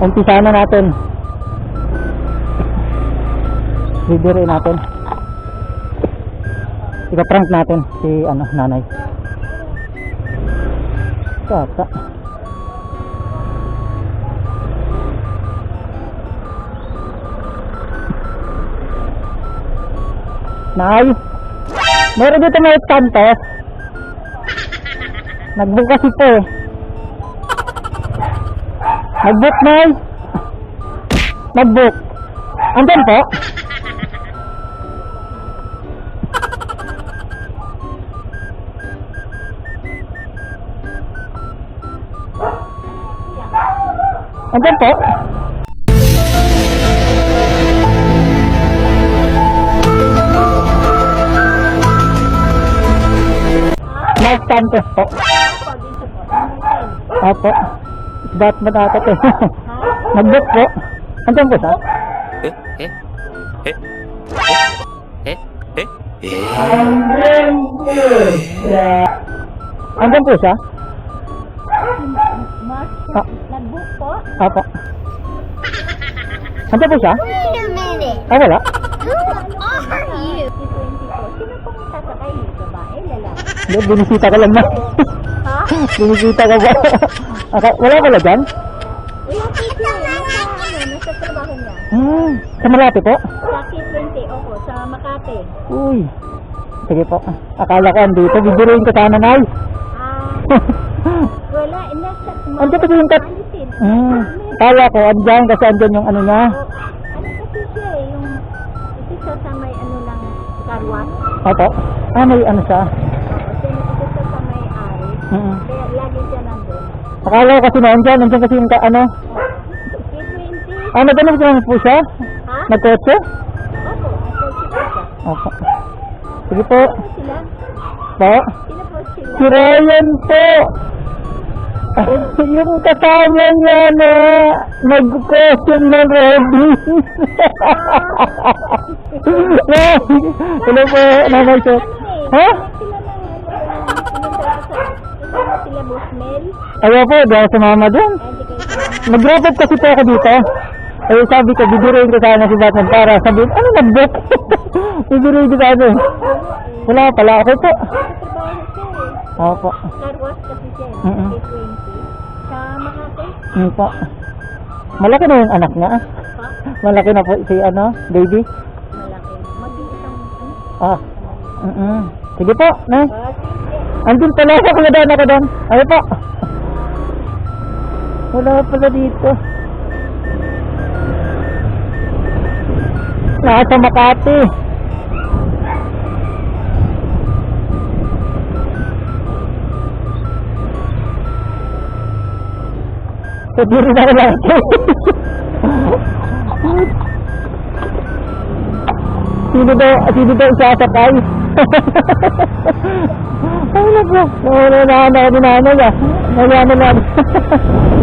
Umpisa na natin. Bibiri natin. Ika-prank natin si ano, nanay. Kaka. Nay, meron dito may kanto. Nag-book kasi po eh. Nag-book, Nay. Nag-book. Andyan po? Andyan po? Santos po. Opo. Ba't matatat eh. Nag-book po. Andyan po siya? Eh? Eh? Eh? Eh? Eh? Eh? Andyan po siya? Mark, Ah. nag-book po? Opo. Andyan po siya? Wait a minute. Ah, wala? Who are you? Si 20 po. Sino pong sasakay? Babae, lalaki? Hindi, binisita ka lang na. Ha? binisita ka ba? okay, wala pala dyan? Wala po siya. Nasa, nasa trabaho niya. Hmm, sa Malate po? Sa K20, opo, sa Makati. Uy. Sige po. Akala ko andito. Bibiruin ko sana, Nay. Ah, wala. Nasa, Andyan kasi yung. Alisin. Hmm. Kala ko, andyan kasi andyan yung ano niya. Ano kasi siya eh, yung ito sa may ano lang, karwas. Opo. Ah, may ano siya ari. Mm. Kaya lagi siya nandun. Akala ko kasi na andyan. Andyan kasi yung ka, ano. K20, Ah, nagtanong ko naman po siya. ha? Nagkotse? Opo, nasa siya siya. Opo. Sige po. Sino sila? Po. Sino po sila? Si Ryan po. Ah, yung kasama niya na nag-question na ready. Hello po, nanay po. Ha? Busmel. Ayaw po, ako sumama. Ay, sila. Nag-report kasi po ako dito. Eh, sabi ko, bibiruin ko sana si Batman para sabihin, ano nag-book? bibiruin ko sana. Wala pala ako po. Opo. Carwash kasi siya eh. Mm-mm. K20. Sa Makati. Yun po. Malaki na yung anak niya. ah. Pa? Malaki na po si ano, baby. Malaki. Mag-iisang ano? Ah. Mm Sige po, na. Ah, sige. Andun pala ako, kuya Dan ako doon. Ano po? Wala pala dito. Nasa Makati. Pwede rin ako lang. sino daw, sino daw sasakay? Ay, naku. Nawala na ako ni nanay ah. Nawala na.